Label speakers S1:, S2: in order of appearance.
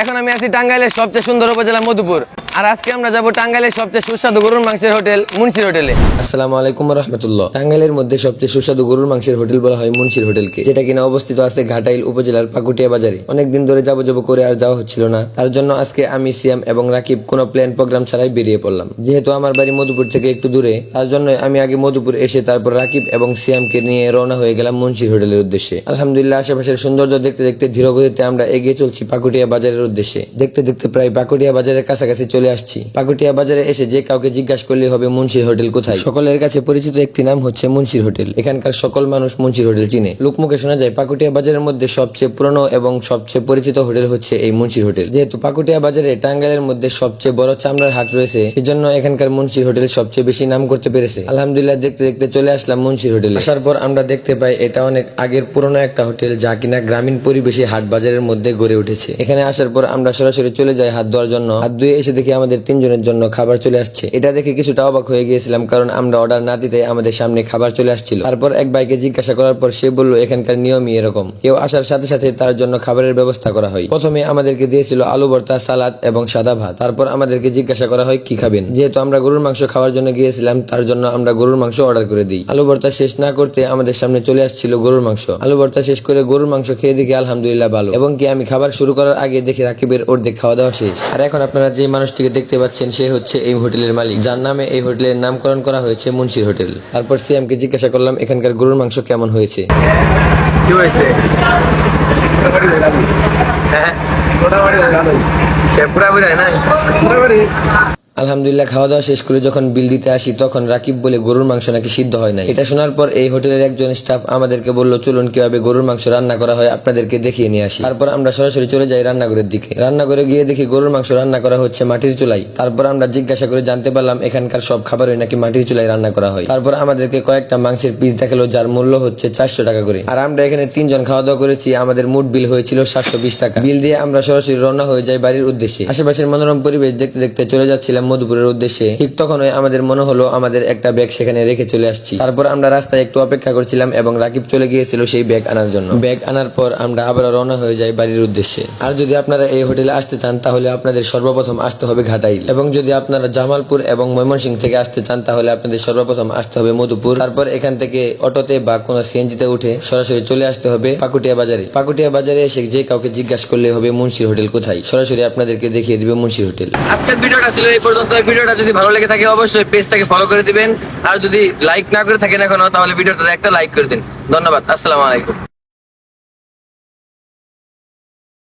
S1: এখন আমি আছি টাঙ্গাইলের সবচেয়ে সুন্দর উপজেলা মধুপুর। আর আজকে আমরা যাব টাঙ্গাইলের সবচেয়ে সুস্বাদু গরুর মাংসের হোটেল, মুন্সির হোটেলে।
S2: আসসালামু আলাইকুম রহমতুল্লাহ। টাঙ্গাইলের মধ্যে সবচেয়ে সুস্বাদু গরুর মাংসের হোটেল বলা হয় মুন্সির হোটেলকে, যেটা কিনা অবস্থিত আছে ঘাটাইল উপজেলার পাকুটিয়া বাজারে। অনেকদিন ধরে করে আর যাওয়া হচ্ছিল না। তার জন্য আজকে আমি, সিয়াম এবং রাকিব কোনো প্ল্যান প্রোগ্রাম ছাড়াই বেরিয়ে পড়লাম। যেহেতু আমার বাড়ি মধুপুর থেকে একটু দূরে, তার জন্য আমি আগে মধুপুর এসে তারপর রাকিব এবং সিয়ামকে নিয়ে রওনা হয়ে গেলাম মুন্সির হোটেলের উদ্দেশ্যে। আলহামদুলিল্লাহ, আশেপাশের সৌন্দর্য দেখতে দেখতে ধীর গতিতে আমরা এগিয়ে চলছি পাকুটিয়া বাজারের উদ্দেশ্যে। দেখতে দেখতে প্রায় পাকুটিয়া বাজারের কাছাকাছি চলে আসছি। পাকুটিয়া বাজারে এসে যে কাউকে জিজ্ঞাসা করলে হবে, মুন্সির হোটেল কোথায়? সকলের কাছে পরিচিত একটি নাম হচ্ছে মুন্সির হোটেল। এখানকার সকল মানুষ মুন্সির হোটেল চিনে। লোকমুখে শোনা যায়, পাকুটিয়া বাজারের মধ্যে সবচেয়ে পুরনো এবং সবচেয়ে পরিচিত হোটেল হচ্ছে এই মুন্সির হোটেল। যেহেতু পাকুটিয়া বাজারে টাঙ্গাইলের মধ্যে সবচেয়ে বড় চামড়ার হাট রয়েছে, সেজন্য এখানকার মুন্সির হোটেল সবচেয়ে বেশি নাম করতে পেরেছে। আলহামদুলিল্লাহ, দেখতে দেখতে চলে আসলাম মুন্সির হোটেল। আসার পর আমরা দেখতে পাই, এটা অনেক আগের পুরনো একটা হোটেল, যা কিনা গ্রামীণ পরিবেশে হাট বাজারের মধ্যে গড়ে উঠেছে। এখানে আসার পর আমরা সরাসরি চলে যাই হাত ধোয়ার জন্য। হাত ধুয়ে এসে দেখি আমাদের তিনজনের জন্য খাবার চলে আসছে। এটা দেখে কিছুটা অবাক হয়ে গিয়েছিলাম, কারণ আমরা অর্ডার না দিতে আমাদের সামনে খাবার চলে আসছিল। তারপর এক ভাইকে জিজ্ঞাসা করার পর সে বলল, এখানকার নিয়মই এরকম। কেউ আসার সাথে সাথে তার জন্য খাবারের ব্যবস্থা করা হয়। প্রথমে আমাদেরকে দিয়েছিল আলু ভর্তা, সালাদ এবং সাদা ভাত। তারপর আমাদেরকে জিজ্ঞাসা করা হয়, কি খাবেন? যেহেতু আমরা গরুর মাংস খাওয়ার জন্য গিয়েছিলাম, তার জন্য আমরা গরুর মাংস অর্ডার করে দিই। আলু ভর্তা শেষ না করতে আমাদের সামনে চলে আসছিল গরুর মাংস। আলু ভর্তা শেষ করে গরুর মাংস খেয়ে দেখি আলহামদুলিল্লাহ ভালো। এবং কি আমি খাবার শুরু করার আগে দেখি রাকিবের অর্ধেক খাওয়া দাওয়া শেষ। আর এখন আপনারা যে মানুষটিকে দেখতে পাচ্ছেন সে হচ্ছে এই হোটেলের মালিক যার নামে এই হোটেলের নামকরণ করা হয়েছে মুন্সির হোটেল। তারপর সিএমকে জিজ্ঞাসা করলাম এখানকার গরুর মাংস কেমন হয়েছে?
S1: কি হয়েছে? হ্যাঁ। পুরাপুরি হয়
S2: আলহামদুলিল্লাহ খাওয়া দাওয়া শেষ করে যখন বিল দিতে আসি, তখন রাকিব বলে গরুর মাংস নাকি সিদ্ধ হয় না এটা শোনার পর এই হোটেলের একজন স্টাফ আমাদেরকে বলল, চলুন কীভাবে গরুর মাংস রান্না করা হয় আপনাদেরকে দেখিয়ে নিয়ে আসি। তারপর আমরা সরাসরি চলে যাই রান্নাঘরের দিকে। রান্নাঘরে গিয়ে দেখি গরুর মাংস রান্না করা হচ্ছে মাটির চুলাই তারপর আমরা জিজ্ঞাসা করে জানতে পারলাম, এখানকার সব খাবারই নাকি মাটির চুলাই রান্না করা হয়। তারপর আমাদেরকে কয়েকটা মাংসের পিস দেখাল, যার মূল্য হচ্ছে চারশো টাকা করে। আর আমরা এখানে তিনজন খাওয়া দাওয়া করেছি, আমাদের মোট বিল হয়েছিল সাতশো বিশ টাকা। বিল দিয়ে আমরা সরাসরি রওনা হয়ে যাই বাড়ির উদ্দেশ্যে। আশেপাশের মনোরম পরিবেশ দেখতে দেখতে চলে যাচ্ছিলাম মধুপুরের উদ্দেশ্যে ঠিক তখনই আমাদের মনে হলো আমাদের একটা ব্যাগ সেখানে রেখে চলে আসছি। তারপর আমরা রাস্তায় একটু অপেক্ষা করছিলাম এবং রাকিব চলে গিয়েছিল সেই ব্যাগ আনার জন্য। ব্যাগ আনার পর আমরা আবার রওনা হয়ে যাই বাড়ির উদ্দেশ্যে। আর যদি আপনারা এই হোটেলে আসতে চান, তাহলে আপনাদের সর্বপ্রথম আসতে হবে ঘাটাইল। এবং যদি আপনারা জামালপুর এবং ময়মনসিংহ থেকে আসতে চান, তাহলে আপনাদের সর্বপ্রথম আসতে হবে মধুপুর। তারপর এখান থেকে অটোতে বা কোনো সিএনজিতে উঠে সরাসরি চলে আসতে হবে পাকুটিয়া বাজারে। পাকুটিয়া বাজারে এসে যে কাউকে জিজ্ঞাসা করলে হবে, মুন্সির হোটেল কোথায়? সরাসরি আপনাদেরকে দেখিয়ে দিবে মুন্সির হোটেল।
S1: আজকের ভিডিওটা ছিল এই পর্যন্ত এই ভিডিওটা যদি ভালো লেগে থাকে, অবশ্যই পেজটাকে ফলো করে দিবেন। আর যদি লাইক না করে থাকেন এখনও, তাহলে ভিডিওটাতে একটা লাইক করে দিন। ধন্যবাদ, আসসালামু আলাইকুম।